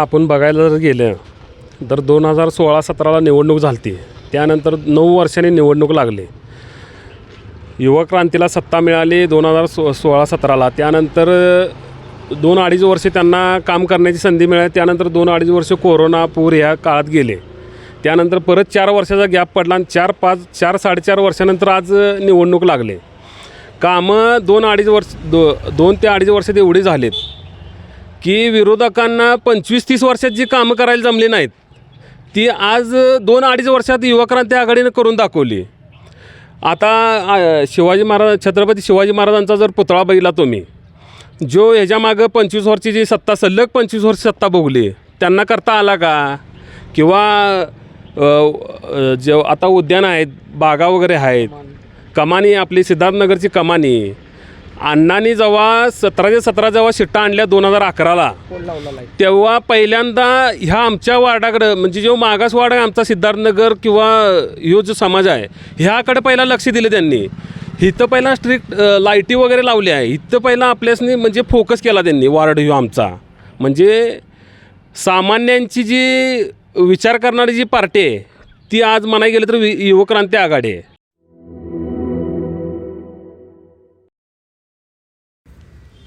आपण बघायला जर गेलं तर दोन हजार सोळा सतराला निवडणूक झाली त्यानंतर नऊ वर्षांनी निवडणूक लागली. युवक्रांतीला सत्ता मिळाली दोन हजार सो सोळा सतराला. त्यानंतर दोन अडीच वर्षे त्यांना काम करण्याची संधी मिळाली. त्यानंतर दोन अडीच वर्ष कोरोना पूर ह्या काळात गेले. त्यानंतर परत चार वर्षाचा गॅप पडला आणि चार पाच चार साडेचार वर्षानंतर आज निवडणूक लागले. कामं दोन अडीच वर्ष दो दोन ते अडीच वर्षात एवढी झालीत. की विरोधकांना पंचवीस तीस वर्षात जी कामं करायला जमली नाहीत ती आज दोन अडीच वर्षात युवा क्रांती आघाडीनं करून दाखवली. आता शिवाजी महाराज छत्रपती शिवाजी महाराजांचा जर पुतळा बघितला तुम्ही जो ह्याच्यामागं पंचवीस वर्षाची सत्ता सल्लग पंचवीस वर्ष सत्ता भोगली त्यांना करता आला का? किंवा जे आता उद्यान आहेत बागा वगैरे आहेत कमानी आपली सिद्धार्थनगरची कमानी अण्णांनी जेव्हा सतराशे सतरा जेव्हा शिट्टा आणल्या दोन हजार अकराला तेव्हा पहिल्यांदा ह्या आमच्या वार्डाकडं म्हणजे जो मागास वार्ड आहे आमचा सिद्धार्थनगर किंवा ह्यो जो समाज आहे ह्याकडे पहिला लक्ष दिलं त्यांनी. इथं पहिला स्ट्रिक्ट लाईटी वगैरे लावली आहे. इथं पहिला आपल्यासनी म्हणजे फोकस केला त्यांनी वार्ड ह्यो आमचा. म्हणजे सामान्यांची जी विचार करणारी जी पार्टी आहे ती आज म्हणाय गेलं तर वि- युवक्रांती आघाडी आहे.